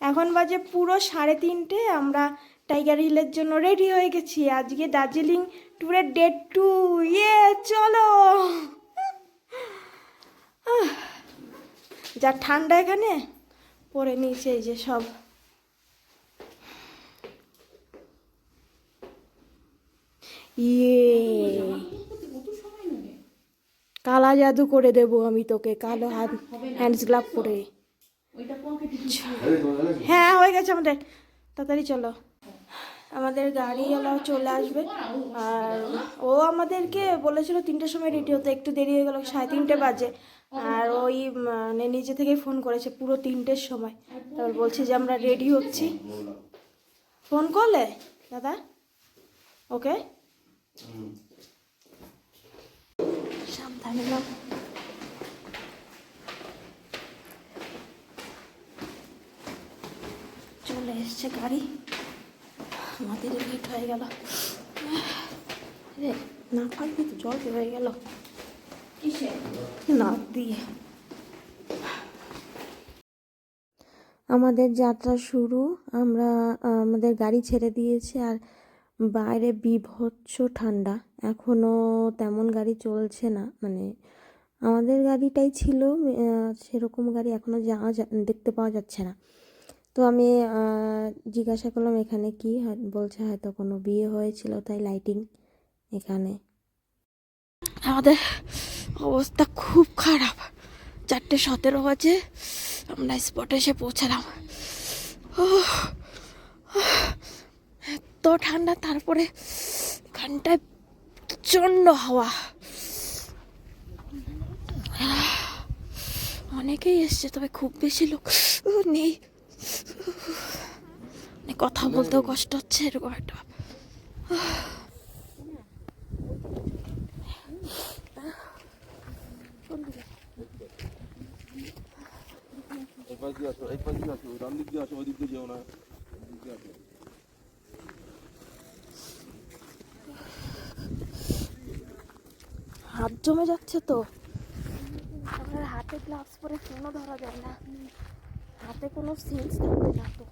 এখন বাজে পুরো সাড়ে তিনটে, আমরা টাইগার হিলের জন্য রেডি হয়ে গেছি। আজকে দার্জিলিং ট্যুরের ডেট টু ইয়ে চলো। যা ঠান্ডা এখানে, পরে নিয়েছে এই যে সব। ইয়ে। কালা জাদু করে দেবো আমি তোকে, কালো হাত হ্যান্ডস গ্লাভ পরে। হ্যাঁ হয়ে গেছে আমাদের। তাড়াতাড়ি চলো। আমাদের গাড়িওয়ালাও চলে আসবে। আর ও আমাদেরকে বলেছিল তিনটের সময় রেডি হতে একটু দেরি হয়ে গেল সাড়ে তিনটে বাজে। আর ওই মানে নিজে থেকে ফোন করেছে পুরো তিনটের সময়। তারপর বলছে যে আমরা রেডি হচ্ছি। ফোন করলে দাদা? ওকে? সাবধানে চলে এসছে গাড়ি। আমাদের লেট হয়ে গেল। রে না পারবি তো জল হয়ে গেল। না দিয়ে। আমাদের যাত্রা শুরু। আমরা আমাদের গাড়ি ছেড়ে দিয়েছি আর বাইরে বিভৎস ঠান্ডা। এখনও তেমন গাড়ি চলছে না মানে আমাদের গাড়িটাই ছিল সেরকম গাড়ি এখনও যাওয়া দেখতে পাওয়া যাচ্ছে না। তো আমি জিজ্ঞাসা করলাম, এখানে কি বলছে, হয়তো কোনো বিয়ে হয়েছিল, তাই লাইটিং এখানে। আমাদের অবস্থা খুব খারাপ। চারটে সতেরো বাজে, আমরা স্পটে এসে পৌঁছালাম। এত ঠান্ডা, তারপরে এখানটায় প্রচণ্ড হাওয়া। অনেকেই এসছে, তবে খুব বেশি লোক নেই। কথা বলতেও কষ্ট হচ্ছে এরকম একটা। হাত জমে যাচ্ছে তো হাতে গ্লাভস পরে ফোনও ধরা যায় না হাতে কোনো সেন্স থাকবে না তো।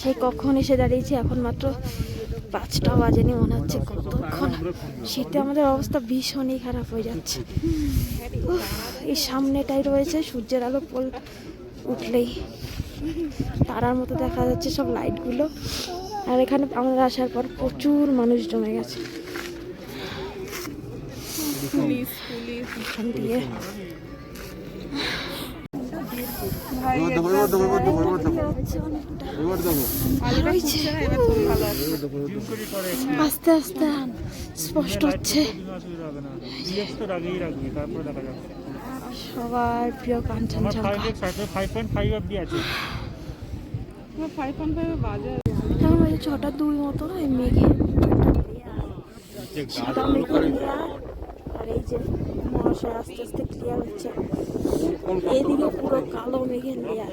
সেই কখন এসে দাঁড়িয়েছি? এখন মাত্র পাঁচটা বাজেনি, মনে হচ্ছে কতক্ষণ। শীতে আমাদের অবস্থা ভীষণই খারাপ হয়ে যাচ্ছে। এই সামনেটাই রয়েছে, সূর্যের আলো পোল উঠলেই। তারার মতো দেখা যাচ্ছে সব লাইটগুলো আর এখানে আমরা আসার পর প্রচুর মানুষ জমে গেছে এখান দিয়ে এবার দেখো এবার দেখো এবার দেখো এবার দেখো হচ্ছে অনেকটা এবার আস্তে আস্তে স্পষ্ট হচ্ছে। সবার প্রিয় আমার ফাইভ কাঞ্চনজঙ্ঘা আছে ফাইভ পয়েন্ট ফাইভ অব্দি আছে। এখন বাজে। ছটা দুই মতো মেঘে। সাদা মেঘ যে মহাশয় আস্তে আস্তে ক্লিয়ার হচ্ছে। এইদিকে পুরো কালো মেঘের লেয়ার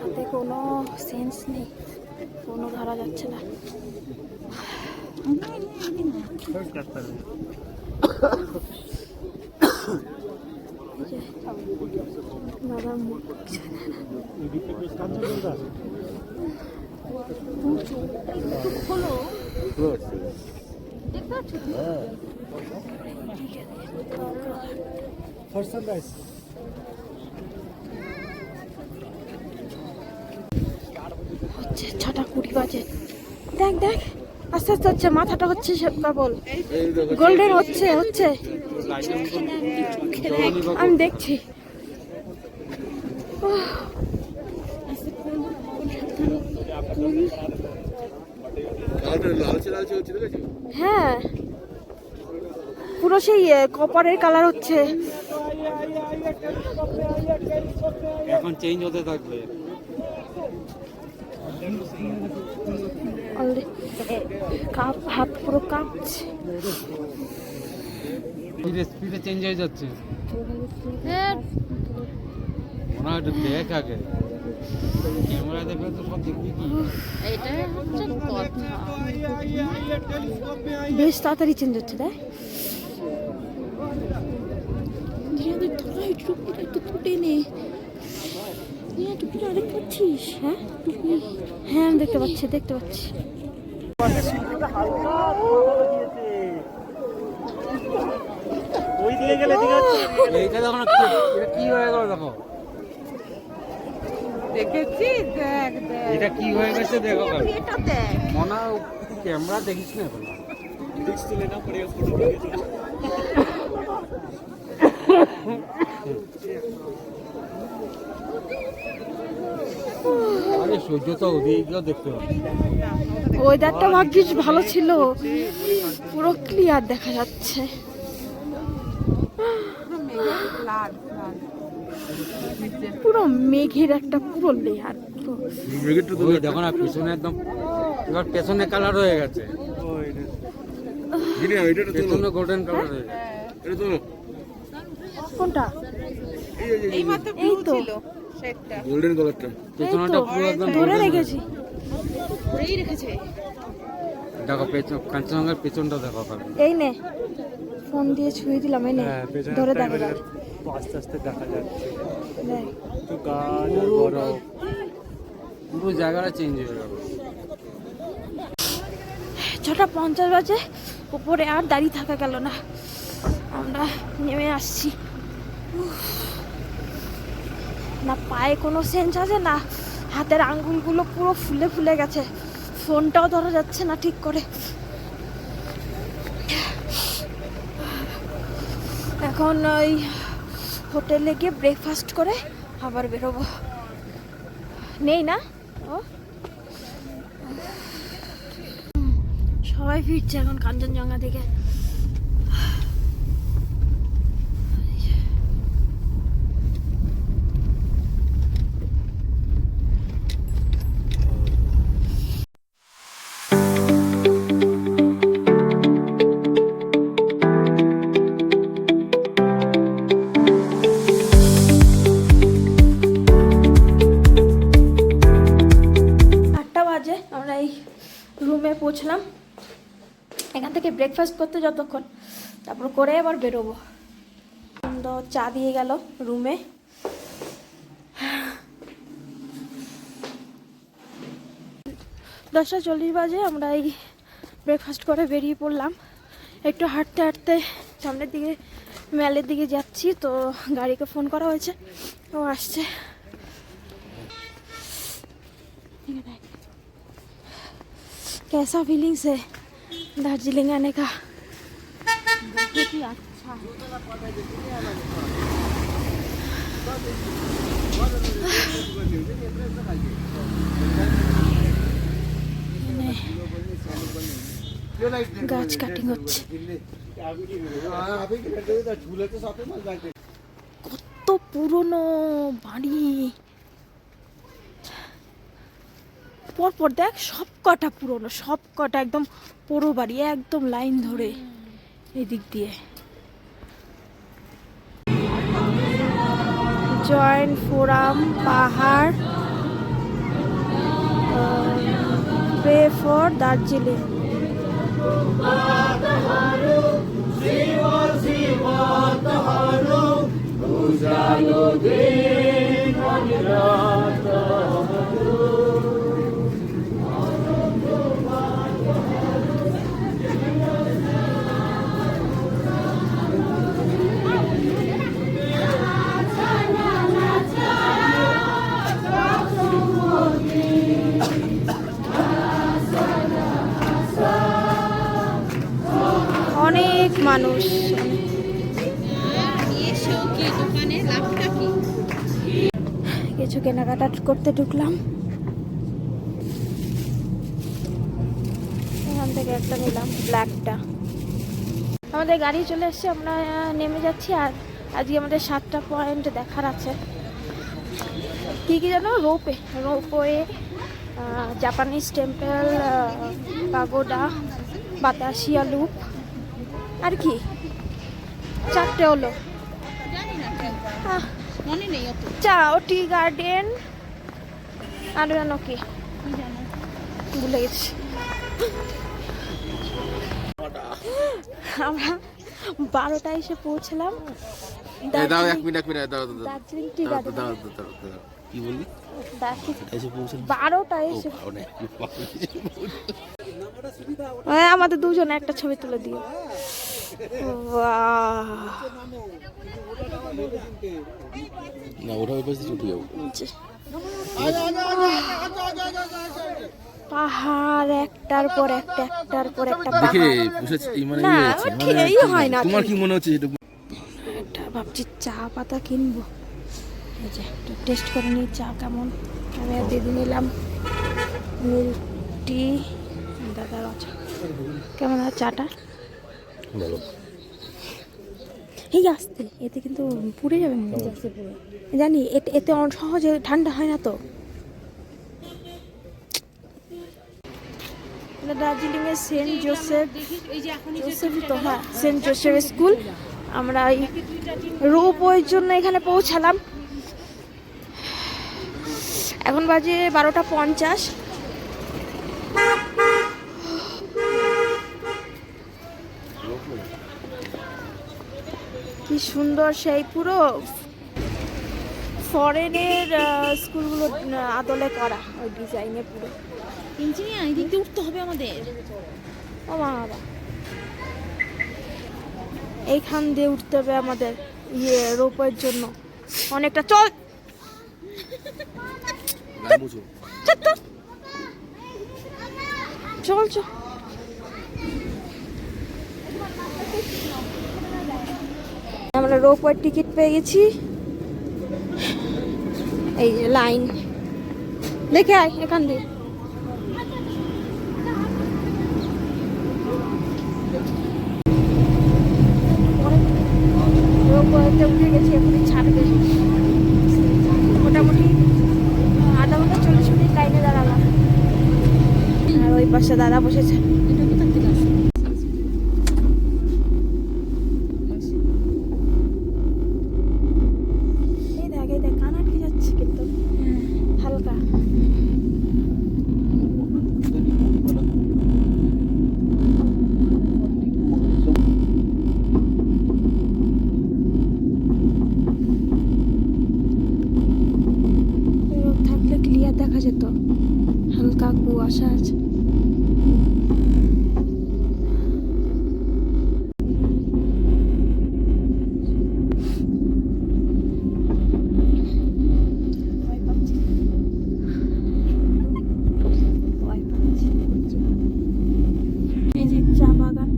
হাতে কোনো সেন্স নেই, কোনো ধরা যাচ্ছে না। হচ্ছে ছটা কুড়ি বাজে দেখ দেখ আস্তে আস্তে হচ্ছে মাথাটা হচ্ছে গোল্ডেন হচ্ছে হচ্ছে আমি দেখছি কালারটা লালচে লালচে হচ্ছে দেখেছ হ্যাঁ পুরো সেই কপারের কালার হচ্ছে। এখন চেঞ্জ হতে থাকবে। অলরেডি কাপ হাত পুরো কাঁপছে। স্পিডে স্পিডে চেঞ্জ হয়ে যাচ্ছে। হয়। একটু দেখ আগে। ক্যামেরা দেখলে তো সব দেখবি কি? এটাই হচ্ছে কথা। বেশ তাড়াতাড়ি চেঞ্জ হচ্ছে তাই? দিয়াদের ধরাই টুপিটা একটু তুলে নে টুপিটা দেখতে পাচ্ছিস হ্যাঁ? টুপি হ্যাঁ আমি দেখতে পাচ্ছি দেখতে পাচ্ছি। ওই দিকে গেলে ঠিক আছে। এইটা দেখো কি- এটা কি হয়ে গেল দেখো। দেখেছি দেখ দেখ। এটা কি হয়ে গেছে দেখো। এটা দেখ। মনে ক্যামেরা দেখিস না এখন? ওয়েদারটা ভাগ্যিস ভালো ছিল। পুরো ক্লিয়ার দেখা যাচ্ছে। পুরো মেঘের একটা পুরো লেয়ার পুরো। দেখো না পিছনে একদম এবার পেছনে কালার হয়ে গেছে। পেছনে গোল্ডেন কালার হয়ে গেছে। এটা কোনটা? এই মাত্র ব্লু তো। ছিল সেটটা গোল্ডেন কালারটা পেছনেটা পুরো একদম ধরে রেখেছি। ধরেই রেখেছে। দেখো পেছন কাঞ্চনজঙ্ঘার পেছনটা দেখো এই নে। ফোন দিয়ে ছুঁয়ে দিলাম এই নে। হ্যাঁ ধরে দেখো আস্তে আস্তে দেখা যাচ্ছে। তো গাছ আর বরফ পুরো জায়গাটা চেঞ্জ হয়ে গেল। ছটা পঞ্চাশ বাজে। উপরে আর দাঁড়িয়ে থাকা গেল না। আমরা নেমে আসছি। না পায়ে কোনো সেন্স আছে, না হাতের আঙ্গুলগুলো পুরো ফুলে ফুলে গেছে। ফোনটাও ধরা যাচ্ছে না ঠিক করে। এখন ওই হোটেলে গিয়ে ব্রেকফাস্ট করে আবার বেরোবো। নেই না? ও? সবাই ফিরছে এখন কাঞ্চনজঙ্ঘা থেকে। ব্রেকফাস্ট করতে যতক্ষণ তারপর করে এবার বেরোবো তো চা দিয়ে গেল রুমে দশটা চল্লিশ বাজে আমরা এই ব্রেকফাস্ট করে বেরিয়ে পড়লাম একটু হাঁটতে হাঁটতে সামনের দিকে ম্যালের দিকে যাচ্ছি তো গাড়িকে ফোন করা হয়েছে ও আসছে कैसा फीलिंग्स है दार्जिलिंग आने का बहुत ही अच्छा গাছ কাটিং হচ্ছে কত পুরনো বাড়ি পরপর দেখ সব কটা পুরনো সব কটা একদম পুরো বাড়ি, একদম লাইন ধরে এদিক দিয়ে। জয়েন্ট ফোরাম, পাহাড় পে ফর দার্জিলিং। অনেক করতে ঢুকলাম। এখান থেকে একটা নিলাম ব্ল্যাকটা আমাদের গাড়ি চলে এসছে, আমরা নেমে যাচ্ছি আর আজকে আমাদের সাতটা পয়েন্ট দেখার আছে। কি কি জানো? রোপে ropeway Japanese temple pagoda Batasia loop আর কি? চারটে হলো। চাও টি গার্ডেন আর জানো কি? ভুলে গেছি। আমরা বারোটায় এসে পৌঁছলাম। এই দাও এক মিনিট এক মিনিট দাও দাও দাও দার্জিলিং টি গার্ডেন দাও দাও দাও দাও কি বললি? বারোটায় এসে আমাদের দুজনে একটা ছবি তুলে দিও। বাহ না ওটা ওই পাশে ছুটি যাব পাহাড় একটার পর একটা একটার পর একটা দেখে এই মানে ইয়ে মানে হয় না তোমার কি মনে হচ্ছে সেটা? একটা ভাবছি চা পাতা কিনবো। এই যে একটু টেস্ট করে নিই চা কেমন। আমি আর দিদি নিলাম মিল্ক টি দাদার চা কেমন আর চাটা? বলো। এই আসতে এতে কিন্তু পুড়ে যাবে হয়। জানি এতে এতে সহজে ঠান্ডা হয় না তো। দার্জিলিং এর সেন্ট জোসেফ এই জোসেফ তো হ্যাঁ সেন্ট জোসেফ স্কুল। আমরা এই রোপওয়ের জন্য এখানে পৌঁছালাম। এখন বাজে বারোটা পঞ্চাশ। সুন্দর সেই পুরো ফরেনের স্কুলগুলো আদলে করা ওই ডিজাইনে পুরো। ইঞ্জিনিয়ার এই দিক দিয়ে উঠতে হবে আমাদের। ও মা বাবা। এইখান দিয়ে উঠতে হবে আমাদের ইয়ে রোপের জন্য। অনেকটা চল! চল তো। চল চল আমরা রোপওয়ের টিকিট পেয়ে গেছি। এই যে লাইন। দেখে আয় এখান দিয়ে রোপওয়েতে উঠে গেছি এখনই ছাড়বে মোটামুটি আধা ঘণ্টা চল্লিশ মিনিট লাইনে দাঁড়ালাম আর ওই পাশে দাদা বসেছে এই দেখ এই দেখ কান আটকে যাচ্ছে কিন্তু হালকা রোদ থাকলে ক্লিয়ার দেখা যেত হালকা কুয়াশা আছে ভয় পাচ্ছি। ভয় পাচ্ছি। এই যে চা বাগান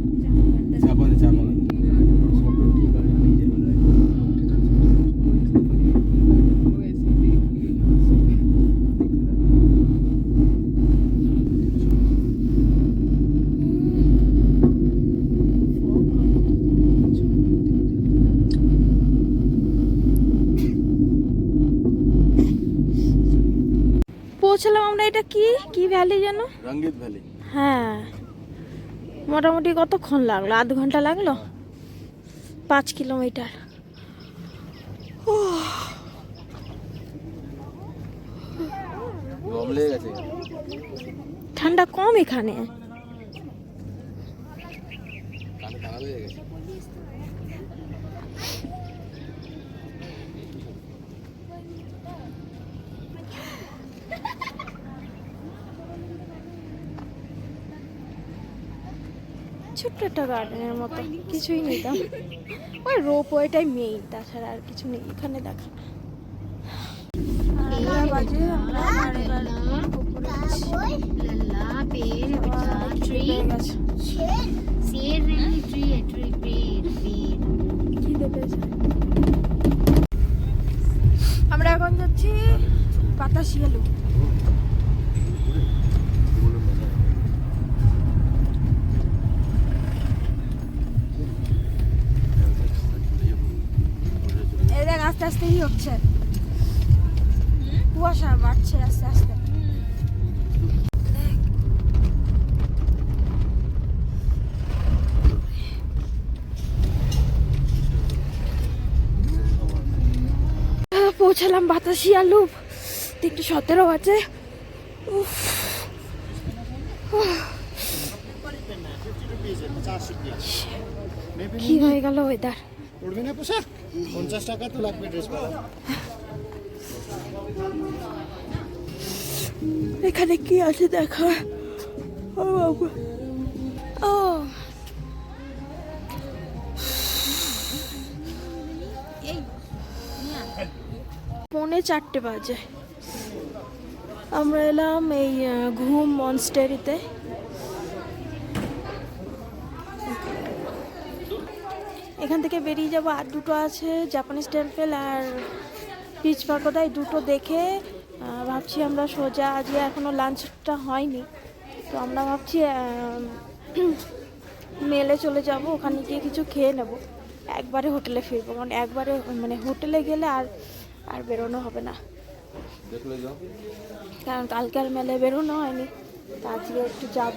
চাপা দে চাপা দে পৌঁছলাম আমরা এটা কি ভ্যালি যেন? রঙ্গিত ভ্যালি হ্যাঁ। মোটামুটি কতক্ষণ লাগল? আধ ঘণ্টা লাগল? পাঁচ কিলোমিটার। ঠান্ডা কম এখানে কানে কানা লেগে গেছে ছোট্ট একটা গার্ডেনের মতো কিছুই নিতাম ওই রোপ ওয়েটাই মেইন তাছাড়া আর কিছু নেই এখানে দেখা। আমরা এখন যাচ্ছি পাতা শিয়ালু আস্তে আস্তে কি হচ্ছে। কুয়াশা বাড়ছে আস্তে আস্তে। পৌঁছালাম বাতাসি আলু একটু সতেরো আছে কি হয়ে গেল ওয়েদার উঠবি না পোশাক? পঞ্চাশ টাকা তো লাগবে ড্রেস এখানে কি আছে দেখা? ও পৌনে চারটে বাজে। আমরা এলাম এই ঘুম মনস্টেরিতে এখান থেকে বেরিয়ে যাব। আর দুটো আছে জাপানিজ টেম্পল আর পিচ পাকোদা এই দুটো দেখে ভাবছি আমরা সোজা। আজকে এখনও লাঞ্চটা হয়নি। তো আমরা ভাবছি মেলে চলে যাব ওখানে গিয়ে কিছু খেয়ে নেব। একবারে হোটেলে ফিরবো। কারণ একবারে মানে হোটেলে গেলে আর আর বেরোনো হবে না। কারণ কালকে আর মেলে বেরোনো হয়নি। তো আজকে একটু যাব।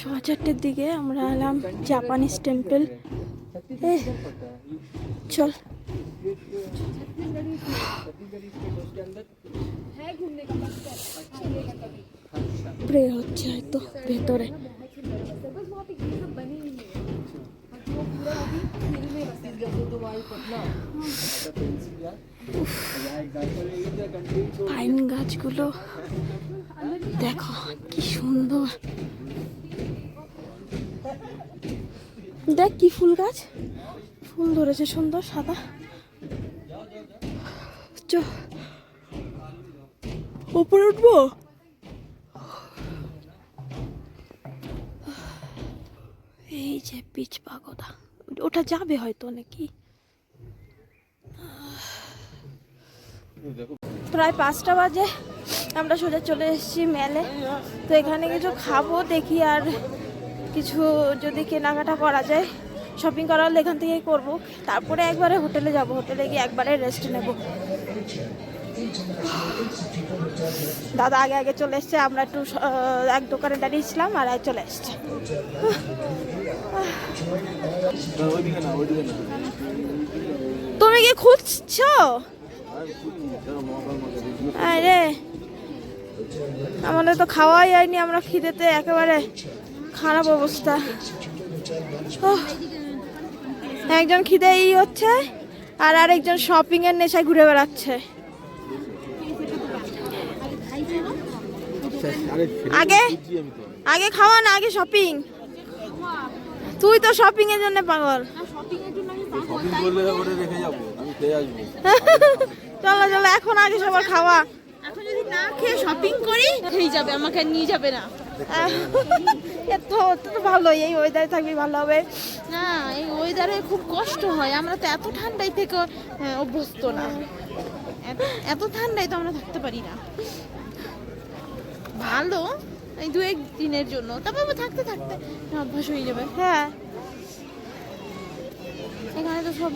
সোয়া চারটের দিকে আমরা এলাম জাপানিজ টেম্পল চল। প্রে হচ্ছে হয়তো ভেতরে। পাইন গাছগুলো, দেখো কি সুন্দর। দেখ কি ফুল গাছ। ফুল ধরেছে সুন্দর সাদা। চ। উপরে উঠবো? এই যে পিচ পাগোদা। ওটা যাবে হয়তো নাকি? প্রায় পাঁচটা বাজে। আমরা সোজা চলে এসেছি মেলে। তো এখানে কিছু খাব দেখি আর কিছু যদি কেনাকাটা করা যায় শপিং করা হলে এখান থেকেই করব। তারপরে একবারে হোটেলে যাব, হোটেলে গিয়ে একবারে রেস্ট নেব। দাদা আগে আগে চলে এসছে, আমরা একটু এক দোকানে দাঁড়িয়েছিলাম আর চলে এসছে। তুমি কি খুঁজছো। আরে, আমাদের তো খাওয়াই হয়নি, আমরা খিদেতে একেবারে। খারাপ অবস্থা। একজন খিদে ই হচ্ছে আর আরেকজন শপিং এর নেশায় ঘুরে বেড়াচ্ছে। আগে আগে খাওয়া না আগে শপিং তুই তো শপিং এর জন্য পাগল। চলো চলো এখন আগে সবার খাওয়া। এখন যদি না খেয়ে শপিং করি খেয়ে যাবে আমাকে নিয়ে যাবে না। এ তো তো তো ভালোই এই ওয়েদারে থাকবি ভালো হবে। না এই ওয়েদারে খুব কষ্ট হয় আমরা তো এত ঠান্ডায় থেকে হ্যাঁ, অভ্যস্ত না। এত- এত ঠান্ডায় তো আমরা থাকতে পারি না। ভালো এই দু এক দিনের জন্য তারপর থাকতে থাকতে অভ্যাস হয়ে যাবে। হ্যাঁ। এখানে তো সব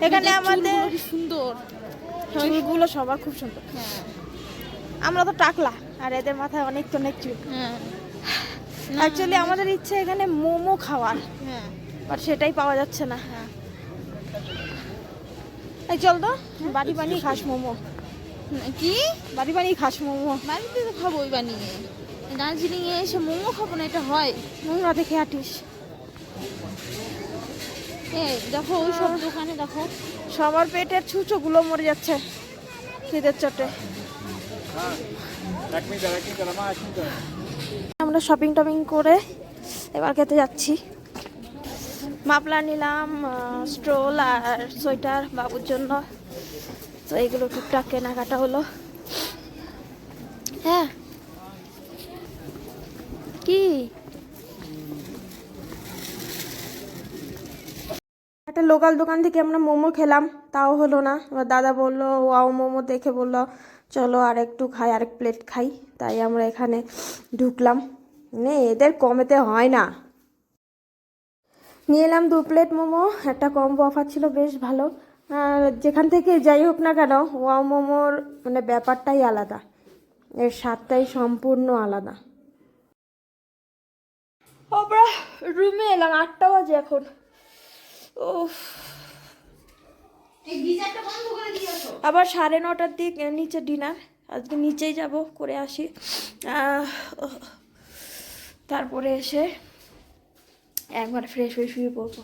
এখানে আমাদের সুন্দর। চুলগুলো সবার খুব সুন্দর। হ্যাঁ। আমরা তো টাকলা আর এদের মাথায় অনেক তো অনেক চুল। হ্যাঁ। অ্যাকচুয়ালি আমাদের ইচ্ছে এখানে মোমো খাওয়ার হ্যাঁ। বাট সেটাই পাওয়া যাচ্ছে না। হ্যাঁ। এই চল তো বাড়ি বানিয়ে খাস মোমো। কি? বাড়ি বানিয়ে খাস মোমো। বাড়িতে তো খাবোই বানিয়ে। দার্জিলিং এ এসে মোমো খাব না এটা হয়। নোংরা দেখে আটিস এই দেখো ওই সব দোকানে দেখো। সবার পেটের ছুঁচোগুলো মরে যাচ্ছে খিদের চটে। আমরা শপিং টপিং করে এবার খেতে যাচ্ছি। মাপলা নিলাম স্ট্রোল আর সোয়েটার বাবুর জন্য। তো এগুলো টুকটাক কেনাকাটা হলো। হ্যাঁ। কি? একটা লোকাল দোকান থেকে আমরা মোমো খেলাম, তাও হলো না। এবার দাদা বলল, ওয়াও, মোমো দেখে বলল, চলো আর একটু খাই, আরেক প্লেট খাই। তাই আমরা এখানে ঢুকলাম। নে এদের কমেতে হয় না। নিয়ে এলাম দু প্লেট মোমো একটা কম্বো অফার ছিল বেশ ভালো। যেখান থেকে যাই হোক না কেন ওয়াও মোমোর মানে ব্যাপারটাই আলাদা। এর স্বাদটাই সম্পূর্ণ আলাদা। আমরা রুমে এলাম আটটা বাজে এখন। আবার সাড়ে নটার দিক নিচে ডিনার। আজকে নিচেই যাব করে আসি। তারপরে এসে একবার ফ্রেশ হয়ে শুয়ে পড়ব।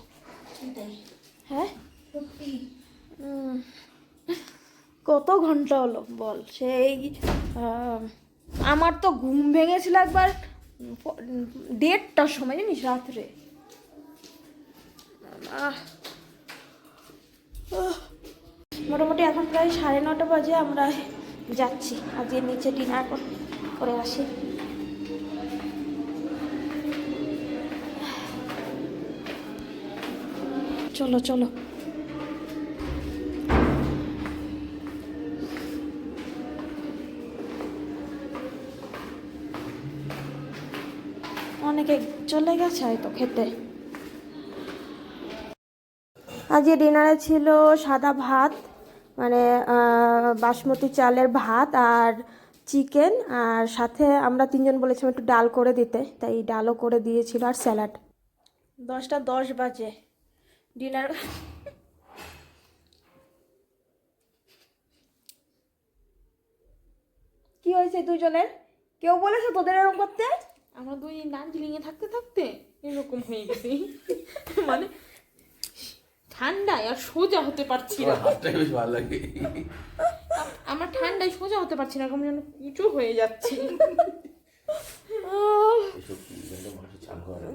হ্যাঁ? কত ঘণ্টা হলো বল? সেই আমার তো ঘুম ভেঙেছিল একবার দেড়টার সময় জানিস রাত্রে। মোটামুটি এখন প্রায় সাড়ে নটা বাজে আমরা যাচ্ছি। আজকে নিচে ডিনার করে আসি। চলো চলো। অনেকে চলে গেছে হয়তো খেতে। আজকে ডিনারে ছিল সাদা ভাত মানে বাসমতি চালের ভাত আর চিকেন, আর সাথে আমরা তিনজন বলেছিলাম একটু ডাল করে দিতে, তাই ডালও করে দিয়েছিল আর স্যালাড। দশটা দশ বাজে। ডিনার কি হয়েছে দুজনের? কেউ বলেছে তোদের এরকম করতে? আমরা দুই দার্জিলিং এ থাকতে থাকতে এরকম হয়ে গেছি। মানে ঠান্ডায় আর সোজা হতে পারছি না। হাতটাই বেশ ভালো লাগে। আমরা ঠান্ডায় সোজা হতে পারছি না এখন যেন উঁচু হয়ে যাচ্ছি।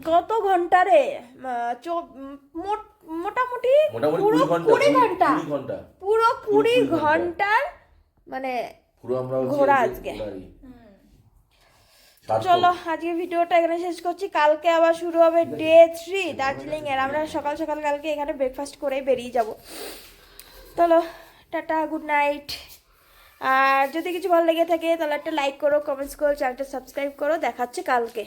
কত ঘণ্টা রে চো- মোট- মোটামুটি পুরো কুড়ি ঘণ্টা পুরো কুড়ি ঘণ্টার মানে ঘোরা আজকে। চলো আজকে ভিডিওটা এখানে শেষ করছি। কালকে আবার শুরু হবে ডে থ্রি দার্জিলিং এর। আমরা সকাল সকাল কালকে এখানে ব্রেকফাস্ট করে বেরিয়ে যাব। চলো টাটা গুড নাইট আর যদি কিছু ভালো লেগে থাকে তাহলে একটা লাইক করো কমেন্টস করো চ্যানেলটা সাবস্ক্রাইব করো। দেখাচ্ছে কালকে।